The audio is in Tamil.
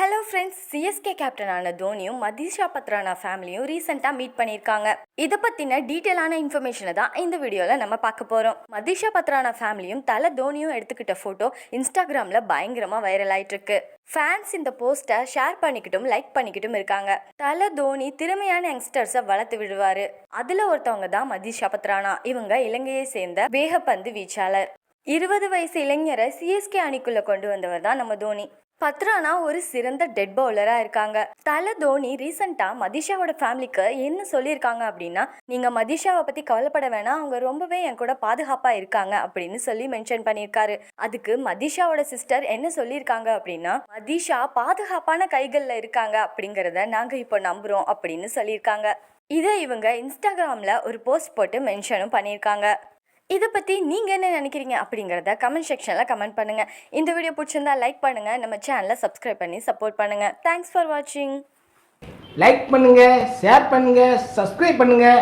ஹலோ ஃப்ரெண்ட்ஸ் சிஎஸ்கே கேப்டனான தோனியும் மதிஷா பத்ரானா ஃபேமிலியும் ரீசெண்டாக மீட் பண்ணியிருக்காங்க. இதை பற்றின டீட்டெயிலான இன்ஃபர்மேஷனை தான் இந்த வீடியோவில் நம்ம பார்க்க போகிறோம் மதிஷா பத்ரானா ஃபேமிலியும் தலை தோனியும் எடுத்துக்கிட்ட ஃபோட்டோ இன்ஸ்டாகிராமில் பயங்கரமாக வைரல் ஆயிட்டுருக்கு. ஃபேன்ஸ் இந்த போஸ்ட்டை ஷேர் பண்ணிக்கிட்டும் லைக் பண்ணிக்கிட்டும் இருக்காங்க. தலை தோனி திறமையான யங்ஸ்டர்ஸை வளர்த்து விடுவார். அதில் ஒருத்தவங்க தான் மதிஷா பத்ரானா. இவங்க இலங்கையை சேர்ந்த வேகப்பந்து வீச்சாளர். இருபது வயசு இளைஞரை சிஎஸ்கே அணிக்குள்ளே கொண்டு வந்தவர் தான் நம்ம தோனி. பத்ரானா ஒரு சிறந்த டெட் பவுலராக இருக்காங்க. தல தோனி ரீசெண்டா மதிஷாவோட ஃபேமிலிக்கு என்ன சொல்லியிருக்காங்க அப்படின்னா நீங்கள் மதிஷாவை பற்றி கவலைப்பட வேணாம். அவங்க ரொம்பவே என் கூட பாதுகாப்பாக இருக்காங்க அப்படின்னு சொல்லி மென்ஷன் பண்ணியிருக்காரு. அதுக்கு மதிஷாவோட சிஸ்டர் என்ன சொல்லியிருக்காங்க அப்படின்னா மதிஷா பாதுகாப்பான கைகளில் இருக்காங்க அப்படிங்கிறத நாங்கள் இப்போ நம்புகிறோம் அப்படின்னு சொல்லியிருக்காங்க. இதை இவங்க இன்ஸ்டாகிராமில் ஒரு போஸ்ட் போட்டு மென்ஷனும் பண்ணியிருக்காங்க. இதை பற்றி நீங்கள் என்ன நினைக்கிறீங்க அப்படிங்கிறத கமெண்ட் செக்ஷனில் கமெண்ட் பண்ணுங்கள் இந்த வீடியோ பிடிச்சிருந்தா லைக் பண்ணுங்கள் நம்ம சேனலை சப்ஸ்கிரைப் பண்ணி சப்போர்ட் பண்ணுங்கள் தேங்க்ஸ் ஃபார் வாட்சிங் லைக் பண்ணுங்கள் ஷேர் பண்ணுங்கள் சப்ஸ்கிரைப் பண்ணுங்கள்